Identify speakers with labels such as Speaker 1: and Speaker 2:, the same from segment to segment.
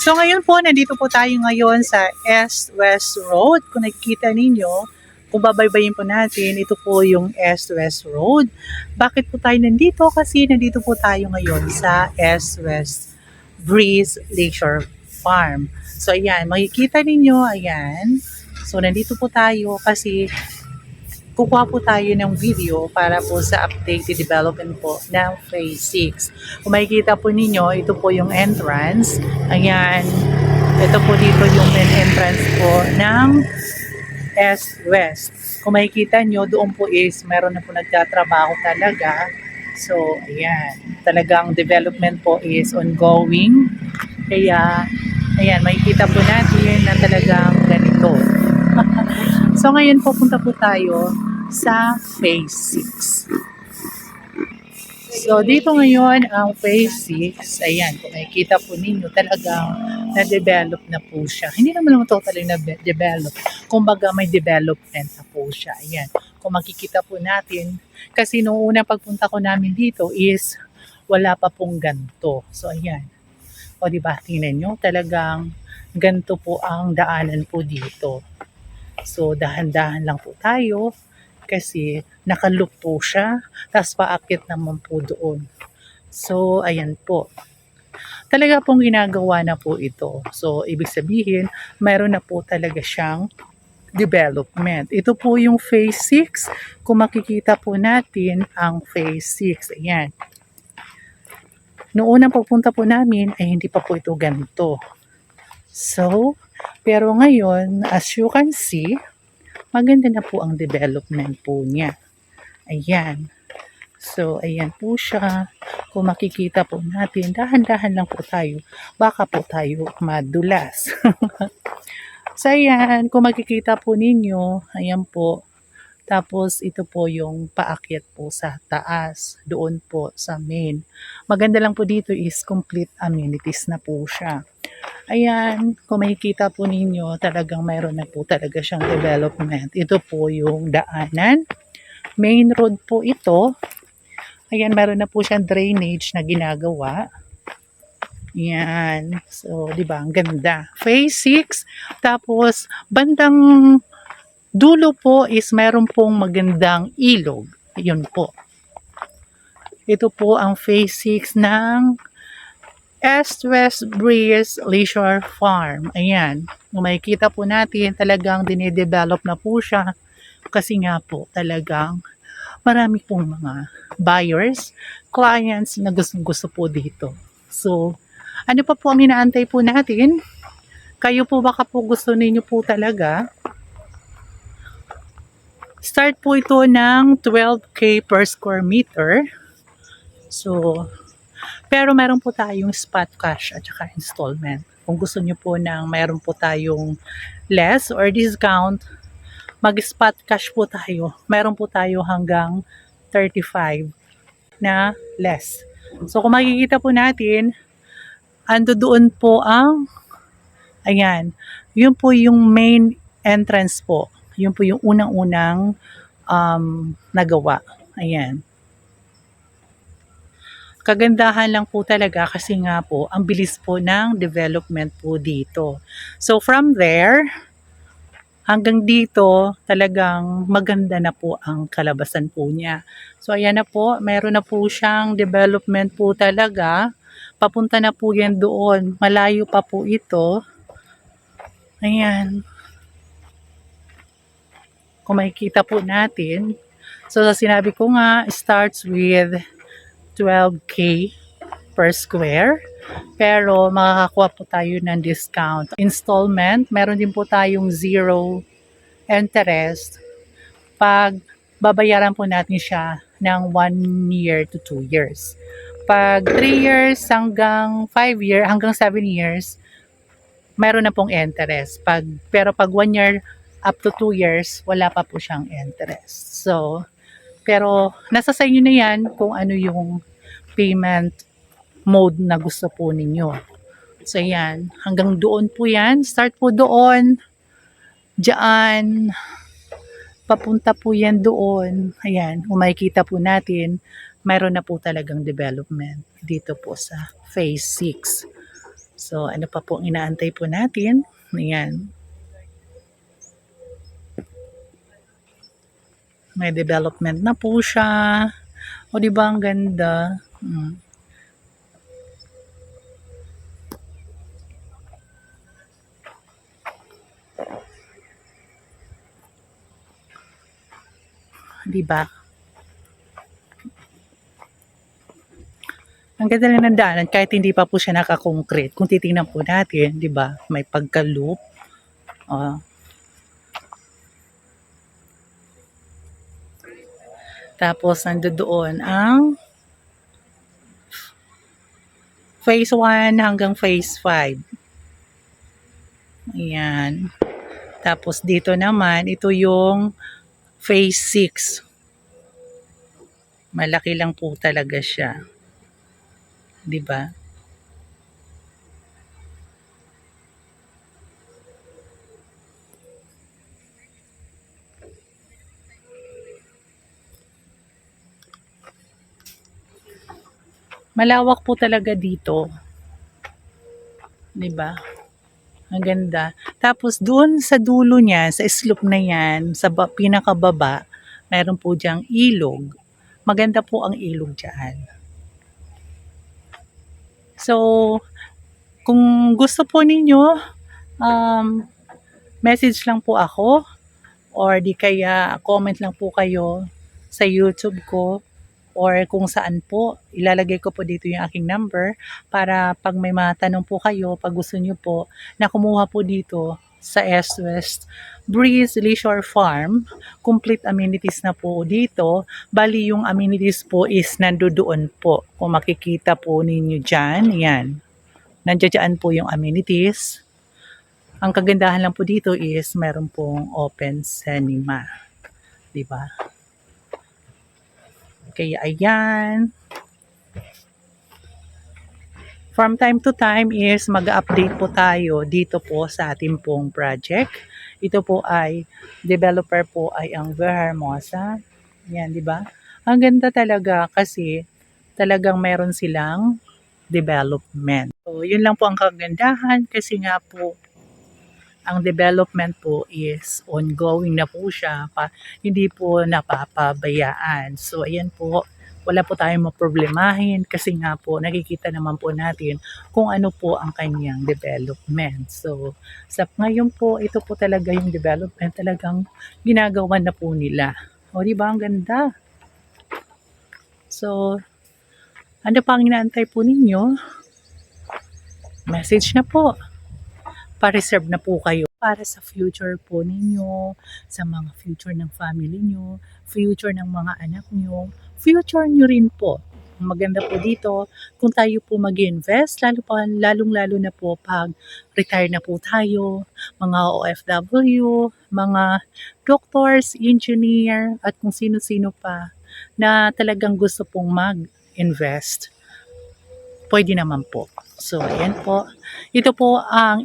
Speaker 1: So ngayon po, nandito po tayo ngayon sa East-West Road. Kung nakikita ninyo, kung babaybayin po natin, ito po yung East-West Road. Bakit po tayo nandito? Kasi nandito po tayo ngayon sa East-West Breeze Leisure Farm. So ayan, makikita ninyo, ayan. So nandito po tayo kasi kukuha po tayo ng video para po sa updated development po ng Phase 6. Kung makikita po ninyo, ito po yung entrance. Ayan. Ito po dito yung main entrance po ng East-West. Kung makikita nyo, doon po is meron na po nagtatrabaho talaga. So, ayan. Talagang development po is ongoing. Kaya, ayan, makikita po natin na talagang ganito. so, ngayon po punta po tayo sa phase 6. So, dito ngayon ang phase 6, ayan, kung makikita po ninyo, talagang na-develop na po siya. Hindi naman naman totally na-develop. Kumbaga, may development na po siya. Ayan, kung makikita po natin, kasi nung unang pagpunta ko namin dito is wala pa pong ganto. So, ayan. O, di ba, tingnan nyo, talagang ganto po ang daanan po dito. So, dahan-dahan lang po tayo kasi nakaloop po siya, tapos paakit naman po doon. So, ayan po. Talaga pong ginagawa na po ito. So, ibig sabihin, mayroon na po talaga siyang development. Ito po yung phase 6. Kung makikita po natin ang phase 6. Ayan. Noong unang pagpunta po namin ay hindi pa po ito ganito. So, pero ngayon, as you can see, maganda na po ang development po niya. Ayan. So, ayan po siya. Kung makikita po natin, dahan-dahan lang po tayo. Baka po tayo madulas. so, ayan. Kung makikita po ninyo, ayan po. Tapos, ito po yung paakyat po sa taas. Doon po sa main. Maganda lang po dito is complete amenities na po siya. Ayan, kung makikita po ninyo, talagang mayroon na po talaga siyang development. Ito po yung daanan. Main road po ito. Ayan, meron na po siyang drainage na ginagawa. Yan. So, di ba? Ang ganda. Phase 6. Tapos, bandang dulo po is meron pong magandang ilog. Yun po. Ito po ang phase 6 ng East-West Breeze Leisure Farm. Ayan. Makikita po natin, talagang dinidevelop na po siya. Kasi nga po, talagang marami pong mga buyers, clients na gustong gusto po dito. So, ano pa po ang inaantay po natin? Kayo po baka po gusto ninyo po talaga. Start po ito ng 12K per square meter. So, pero meron po tayong spot cash at saka installment. Kung gusto nyo po ng meron po tayong less or discount, mag-spot cash po tayo. Meron po tayo hanggang 35 na less. So kung makikita po natin, ando doon po ang, ayan, yun po yung main entrance po. Yun po yung unang-unang um, nagawa. Ayan kagandahan lang po talaga kasi nga po, ang bilis po ng development po dito. So from there, hanggang dito, talagang maganda na po ang kalabasan po niya. So ayan na po, meron na po siyang development po talaga. Papunta na po yan doon. Malayo pa po ito. Ayan. Kung makikita po natin. So sinabi ko nga, starts with 12K per square. Pero makakakuha po tayo ng discount. Installment, meron din po tayong zero interest pag babayaran po natin siya ng 1 year to 2 years. Pag 3 years hanggang 5 year, hanggang 7 years, meron na pong interest. Pag, pero pag 1 year up to 2 years, wala pa po siyang interest. So, pero nasa sa inyo na yan kung ano yung payment mode na gusto po ninyo. So, yan. Hanggang doon po yan. Start po doon. Diyan. Papunta po yan doon. Ayan. Kung makikita po natin, mayroon na po talagang development dito po sa phase 6. So, ano pa po inaantay po natin? Ayan. May development na po siya. O, di ba ang ganda? Mm. Di ba? Ang ganda lang ng daanan kahit hindi pa po siya nakakoncrete. Kung titingnan po natin, di ba, may pagka-loop. Oh. Tapos, nandoon ang phase 1 hanggang phase 5. Ayan. Tapos, dito naman, ito yung phase 6. Malaki lang po talaga siya. 'Di ba? Malawak po talaga dito. 'Di ba? Ang ganda. Tapos doon sa dulo niya, sa slope na 'yan, sa ba- pinakababa, meron po diyang ilog. Maganda po ang ilog diyan. So, kung gusto po ninyo, um, message lang po ako or di kaya comment lang po kayo sa YouTube ko or kung saan po. Ilalagay ko po dito yung aking number para pag may mga tanong po kayo, pag gusto nyo po na kumuha po dito sa S West Breeze Leisure Farm. Complete amenities na po dito. Bali yung amenities po is nandoon po. Kung makikita po ninyo dyan, yan. Nandiyan po yung amenities. Ang kagandahan lang po dito is meron pong open cinema. 'Di ba? Kaya ayan. From time to time is mag-update po tayo dito po sa ating pong project. Ito po ay developer po ay ang Verhermosa. Yan, di ba? Ang ganda talaga kasi talagang meron silang development. So, yun lang po ang kagandahan kasi nga po ang development po is ongoing na po siya, pa, hindi po napapabayaan. So, ayan po, wala po tayong maproblemahin kasi nga po nakikita naman po natin kung ano po ang kanyang development. So, sa ngayon po, ito po talaga yung development talagang ginagawa na po nila. O, di ba? Ang ganda. So, ano pa ang inaantay po ninyo? Message na po. Pa-reserve na po kayo para sa future po ninyo, sa mga future ng family nyo, future ng mga anak nyo, future nyo rin po. Ang maganda po dito, kung tayo po mag invest lalo pa, lalong-lalo na po pag retire na po tayo, mga OFW, mga doctors, engineer, at kung sino-sino pa na talagang gusto pong mag-invest, pwede naman po. So, ayan po. Ito po ang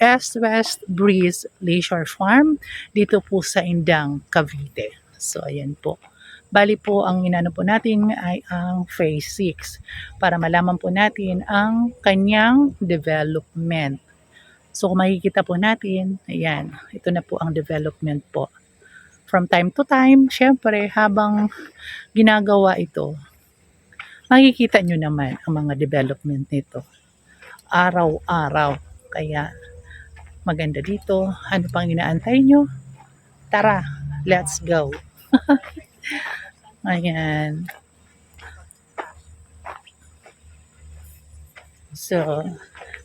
Speaker 1: i- East West Breeze Leisure Farm dito po sa Indang, Cavite. So, ayan po. Bali po, ang inano po natin ay ang Phase 6 para malaman po natin ang kanyang development. So, kung makikita po natin, ayan, ito na po ang development po. From time to time, syempre, habang ginagawa ito, makikita nyo naman ang mga development nito. Araw-araw. Kaya, maganda dito. Ano pang inaantay nyo? Tara, let's go. Ayan. So,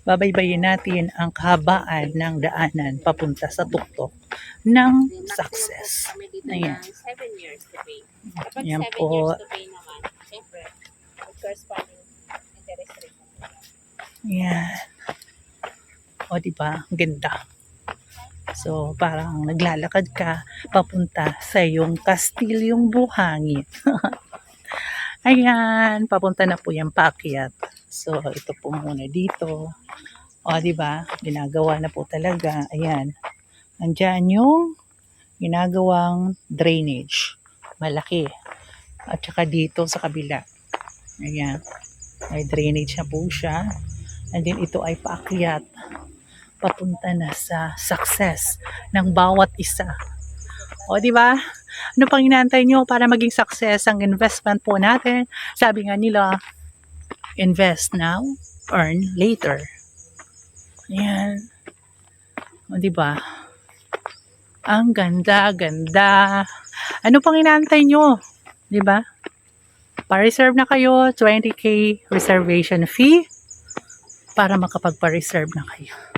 Speaker 1: babaybayin natin ang kahabaan ng daanan papunta sa tuktok ng success. Ayan.
Speaker 2: ng 7 years to pay. Kapag
Speaker 1: Ayan
Speaker 2: 7
Speaker 1: po.
Speaker 2: years to pay naman, syempre, with corresponding interest rate.
Speaker 1: Yan. O, di ba? Ang ganda. So, parang naglalakad ka papunta sa iyong kastilyong buhangin. Ayan, papunta na po yung paakyat. So, ito po muna dito. O, di ba? Ginagawa na po talaga. Ayan. Andyan yung ginagawang drainage. Malaki. At saka dito sa kabila. Ayan. May drainage na po siya. And then ito ay paakyat. Papunta na sa success ng bawat isa. O, di ba? Ano pang inaantay nyo para maging success ang investment po natin? Sabi nga nila, invest now, earn later. Ayan. O, di ba? Ang ganda, ganda. Ano pang inaantay nyo? Di ba? Pa-reserve na kayo, 20k reservation fee para makapagpa-reserve na kayo.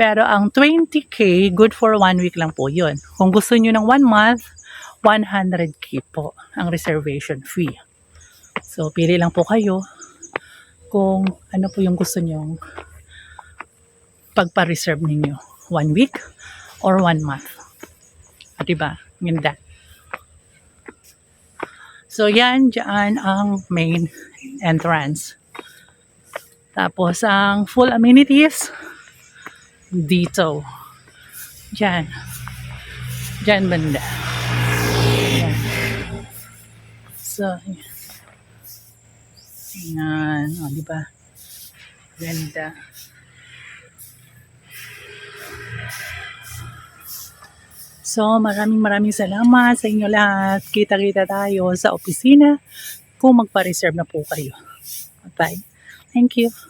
Speaker 1: Pero ang 20k, good for one week lang po yun. Kung gusto nyo ng one month, 100k po ang reservation fee. So, pili lang po kayo kung ano po yung gusto nyong pagpa-reserve ninyo. One week or one month. O, diba? Ganda. So, yan, dyan ang main entrance. Tapos, ang full amenities, dito. Diyan. Diyan banda. Ayan. So, ayan. O, di ba? Ganda. So, maraming maraming salamat sa inyo lahat. Kita-kita tayo sa opisina kung magpa-reserve na po kayo. Bye. Thank you.